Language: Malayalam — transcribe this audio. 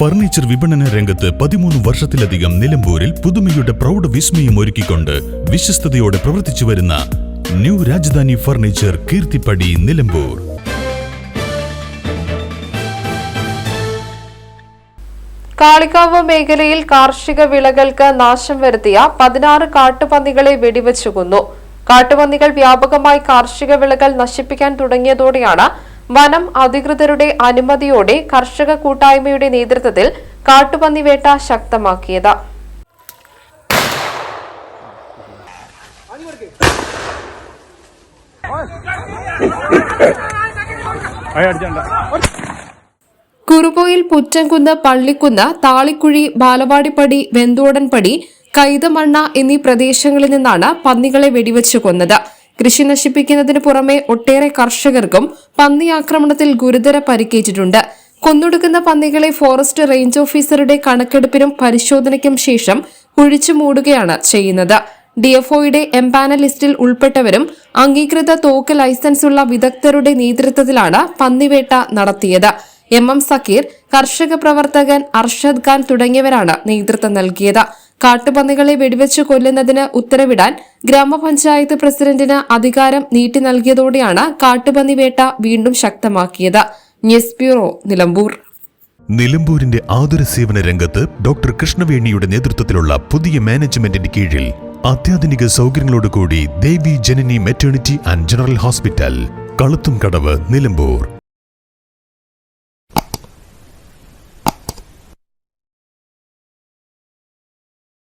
ഫർണിച്ചർ വിപണന രംഗത്ത് പതിമൂന്ന് വർഷത്തിലധികം നിലമ്പൂരിൽ പുതുമയുടെ പ്രൗഢ വിസ്മയം ഒരുക്കിക്കൊണ്ട് വിശ്വസ്തയോടെ പ്രവർത്തിച്ചു വരുന്ന ന്യൂ രാജധാനി ഫർണിച്ചർ കീർത്തിപ്പടി നിലമ്പൂർ. കാളികാവ് മേഖലയിൽ കാർഷിക വിളകൾക്ക് നാശം വരുത്തിയ പതിനാറ് കാട്ടുപന്നികളെ വെടിവെച്ചു കൊന്നു. കാട്ടുപന്നികൾ വ്യാപകമായി കാർഷിക വിളകൾ നശിപ്പിക്കാൻ തുടങ്ങിയതോടെയാണ് വനം അധികൃതരുടെ അനുമതിയോടെ കർഷക കൂട്ടായ്മയുടെ നേതൃത്വത്തിൽ കാട്ടുപന്നി വേട്ട ശക്തമാക്കിയത്. കുറുപോയിൽ പുറ്റംകുന്ന് പള്ളിക്കുന്ന് താളിക്കുഴി ബാലവാടിപ്പടി വെന്തോടൻപടി കൈതമണ്ണ എന്നീ പ്രദേശങ്ങളിൽ നിന്നാണ് പന്നികളെ വെടിവെച്ചു കൊന്നത്. കൃഷി നശിപ്പിക്കുന്നതിന് പുറമെ ഒട്ടേറെ കർഷകർക്കും പന്നി ആക്രമണത്തിൽ ഗുരുതര പരിക്കേറ്റിട്ടുണ്ട്. കൊന്നൊടുക്കുന്ന പന്നികളെ ഫോറസ്റ്റ് റേഞ്ച് ഓഫീസറുടെ കണക്കെടുപ്പിനും പരിശോധനയ്ക്കും ശേഷം കുഴിച്ചു മൂടുകയാണ് ചെയ്യുന്നത്. ഡിഎഫ്ഒയുടെ എംപാനൽ ലിസ്റ്റിൽ ഉൾപ്പെട്ടവരും അംഗീകൃത തോക്ക് ലൈസൻസുള്ള വിദഗ്ധരുടെ നേതൃത്വത്തിലാണ് പന്നിവേട്ട നടത്തിയത്. എം എം സക്കീർ കർഷക പ്രവർത്തകൻ അർഷദ് ഖാൻ തുടങ്ങിയവരാണ് നേതൃത്വം നൽകിയത്. കാട്ടുപന്നികളെ വെടിവെച്ച് കൊല്ലുന്നതിന് ഉത്തരവിടാൻ ഗ്രാമപഞ്ചായത്ത് പ്രസിഡന്റിന് അധികാരം നീട്ടി നൽകിയതോടെയാണ് കാട്ടുപന്നി വേട്ട വീണ്ടും ശക്തമാക്കിയത്. News bureau Nilambur. നിലമ്പൂരിന്റെ ആതുര സേവന രംഗത്ത് ഡോക്ടർ കൃഷ്ണവേണിയുടെ നേതൃത്വത്തിലുള്ള പുതിയ മാനേജ്മെന്റിന്റെ കീഴിൽ അത്യാധുനിക സൗകര്യങ്ങളോടുകൂടി Devi Janani maternity and general hospital കളുത്തും കടവ് നിലമ്പൂർ.